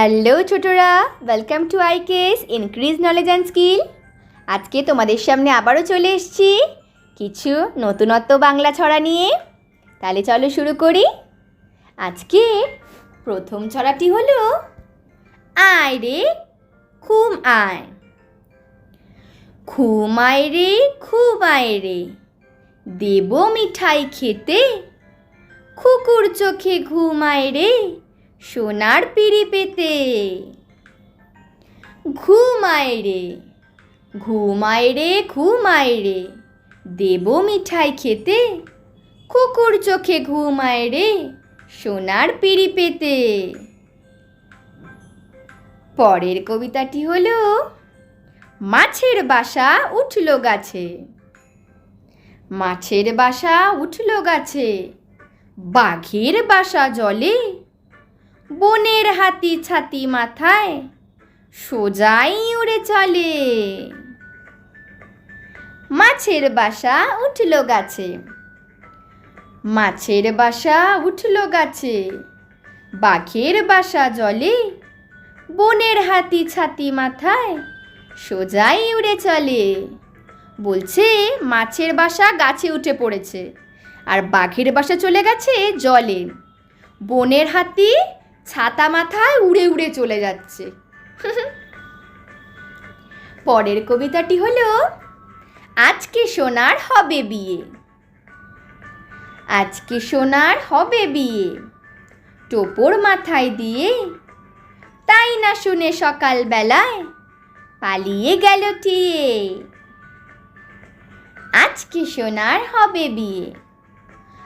Hello ছোটরা welcome to I case increase knowledge and skill আজকে তোমাদের সামনে আবারও চলে এসেছি কিছু নতুনত্ব বাংলা ছড়া নিয়ে। তাহলে চলো শুরু করি। আজকে প্রথম ছড়াটি হলো, আয় রে, খুম আয়। খুম আয় রে, খুব আয় রে। দেব মিঠাই খেতে, খুকুর চোখে ঘুমায় রে। সোনার পিড়ি পেতে। ঘুমায় রে ঘুমায় রে ঘুমায় রে, দেব মিঠাই খেতে। কুকুর চোখে ঘুমায় রে, সোনার পিড়ি পেতে। পরের কবিতাটি হলো, মাছের বাসা উঠল গাছে। মাছের বাসা উঠল গাছে, বাঘের বাসা জলে বনের হাতি ছাতি মাথায়, সোজাই উড়ে চলে। মাছের বাসা উঠল গাছে, মাছের বাসা উঠল গাছে, বাঘের বাসা জলে, বনের হাতি ছাতি মাথায়, সোজাই উড়ে চলে। বলছে, মাছের বাসা গাছে উঠে পড়েছে, আর বাঘের বাসা চলে গেছে জলে। বনের হাতি ছাতা মাথায় উড়ে উড়ে চলে যাচ্ছে। পরের কবিতাটি হলো, আজকে সোনার হবে বিয়ে। আজকে সোনার হবে বিয়ে। টোপর মাথায় দিয়ে, তাই না শুনে সকাল বেলায় পালিয়ে গেল টিয়ে। আজকে সোনার হবে বিয়ে।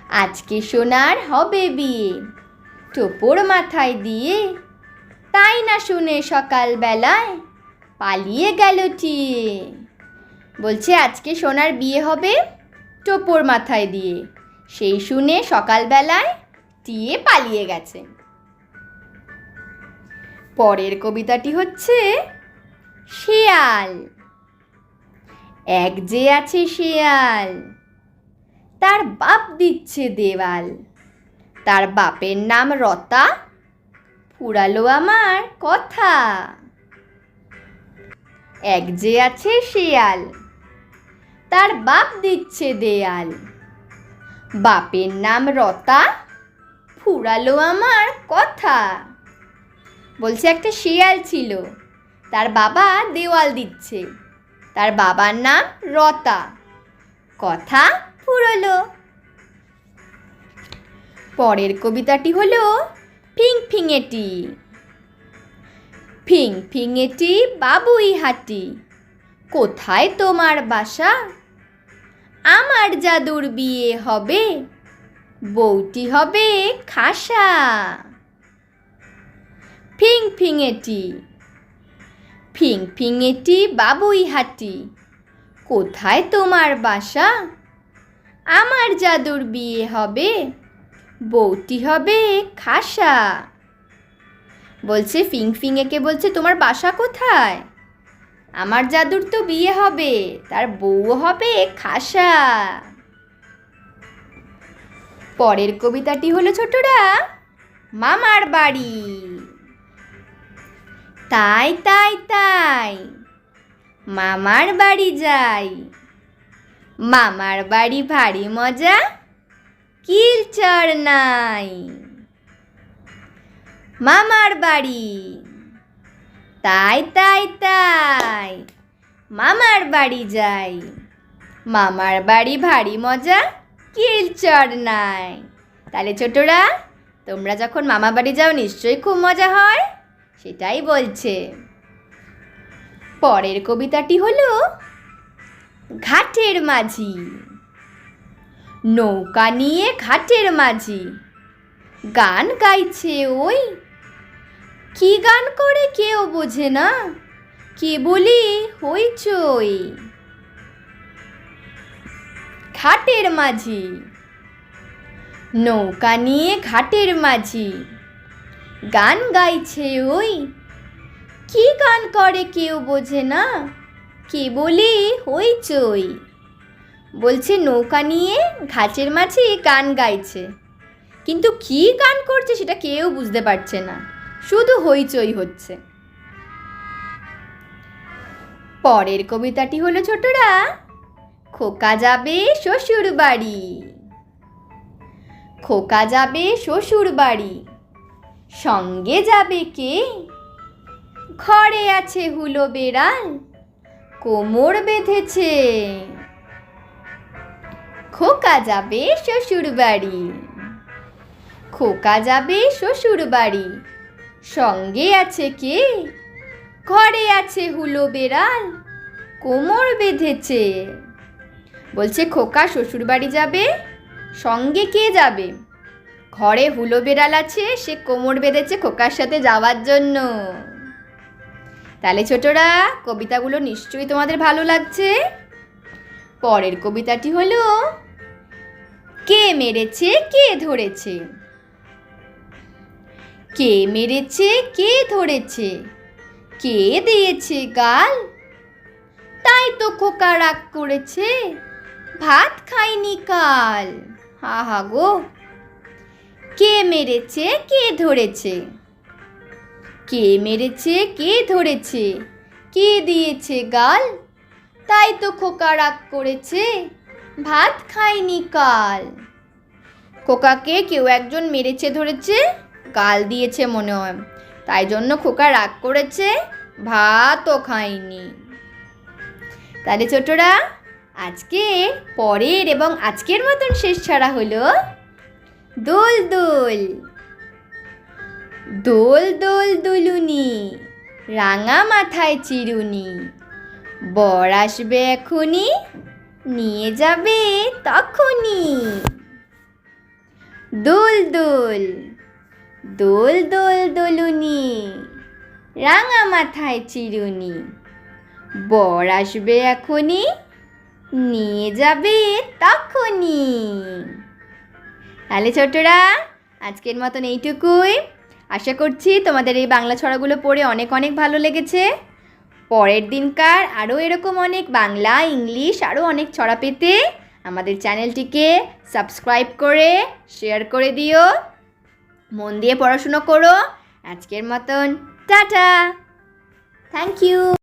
আজকে সোনার হবে বিয়ে। টোপর মাথায় দিয়ে তাই না শুনে সকাল বেলায় পালিয়ে গেল টিয়ে। বলছে, আজকে সোনার বিয়ে হবে টোপর মাথায় দিয়ে। সেই শুনে সকালবেলায় টিয়ে পালিয়ে গেছে। পরের কবিতাটি হচ্ছে শিয়াল। এক যে আছে শিয়াল, তার বাপ দিচ্ছে দেওয়াল। তার বাপের নাম রতা। ফুরালো আমার কথা। এক যে আছে শিয়াল, তার বাপ দিচ্ছে দেয়াল। বাপের নাম রতা, ফুরালো আমার কথা। বলছে একটা শিয়াল ছিল, তার বাবা দেওয়াল দিচ্ছে, তার বাবার নাম রতা। কথা ফুরলো। পরের কবিতাটি হলো ফিং ফিঙেটি। ফিং ফিঙেটি বাবুই হাটি, কোথায় তোমার বাসা? আমার জাদুর বিয়ে হবে, বউটি হবে খাসা। ফিং ফিঙেটি ফিং ফিঙেটি বাবুই হাটি, কোথায় তোমার বাসা? আমার জাদুর বিয়ে হবে বউটি হবে খাসা। বলছে, ফিং ফিঙেকে বলছে, তোমার বাসা কোথায়? আমার জাদুর তো বিয়ে হবে, তার বউ হবে খাসা। পরের কবিতাটি হলো ছোটরা, মামার বাড়ি। তাই তাই তাই, মামার বাড়ি যাই। মামার বাড়ি ভারী মজা কিল চড় নাই। মামার বাড়ি। তাই তাই তাই মামার বাড়ি যাই। মামার বাড়ি ভারী মজা কিল চড় নাই। তাহলে ছোটরা, তোমরা যখন মামা বাড়ি যাও নিশ্চয়ই খুব মজা হয়, সেটাই বলছে। পরের কবিতাটি হলো, ঘাটের মাঝি। নৌকা নিয়ে ঘাটের মাঝি। গান গাইছে ওই। কি গান করে কেউ বোঝে না, কে বলি হইচই। ঘাটের মাঝি। নৌকা নিয়ে ঘাটের মাঝি। গান গাইছে ওই। কি গান করে কেউ বোঝে না, কে বলি হইচই। বলছে, নৌকা নিয়ে ঘাটের মাঝে গান গাইছে। কিন্তু কি গান করছে সেটা কেউ বুঝতে পারছে না, শুধু হইচই হচ্ছে। পরের কবিতাটি হলো, ছোটরা, খোকা যাবে শ্বশুর বাড়ি। খোকা যাবে শ্বশুর বাড়ি, সঙ্গে যাবে কে? ঘরে আছে হুলো বেড়াল, কোমর বেঁধেছে। খোকা যাবে শ্বশুর বাড়ি। খোকা যাবে শ্বশুর বাড়ি। সঙ্গে আছে কে? ঘরে আছে হুলো বেড়াল, কোমর বেঁধেছে। বলছে, খোকা শ্বশুর বাড়ি যাবে, সঙ্গে কে যাবে? ঘরে হুলো বেড়াল আছে, সে কোমর বেঁধেছে খোকার সাথে যাওয়ার জন্য। তাহলে ছোটরা, কবিতাগুলো নিশ্চয়ই তোমাদের ভালো লাগছে। পরের কবিতাটি হলো মেরেছে, কে ধরেছে? কে মেরেছে, কে ধরেছে? কে দিয়েছে গাল? তাই তো খোকা রাগ করেছে। ভাত খাইনি কাল। হা হা গো। কে মেরেছে, কে ধরেছে? কে মেরেছে, কে ধরেছে? কে দিয়েছে গাল? তাই তো খোকা রাগ করেছে। ভাত খাইনি কাল। খোকাকে কেউ একজন মেরেছে ধরেছে, গাল দিয়েছে মনে হয়। তাই জন্য খোকা রাগ করেছে, ভাতও খায়নি। তাহলে ছোটরা, আজকে পরের এবং আজকের মতন শেষ ছাড়া হলো দোল দোল। দোল দোল দুলুনি, রাঙা মাথায় চিরুনি। বর আসবে এখনই নিয়ে যাবে তখনই দোল দোল। দোল দোল দোলুনি, রাঙা মাথায় চিরুনি। বর আসবে এখনই নিয়ে যাবে তখনই তাহলে ছোটরা, আজকের মতন এইটুকুই। আশা করছি তোমাদের এই বাংলা ছড়াগুলো পড়ে অনেক অনেক ভালো লেগেছে। পরের দিনকার আরও এরকম অনেক বাংলা, ইংলিশ, আরও অনেক ছড়া পেতে আমাদের চ্যানেলটিকে সাবস্ক্রাইব করে, শেয়ার করে দিও। মন দিয়ে পড়াশুনো করো। আজকের মতন, টাটা। Thank you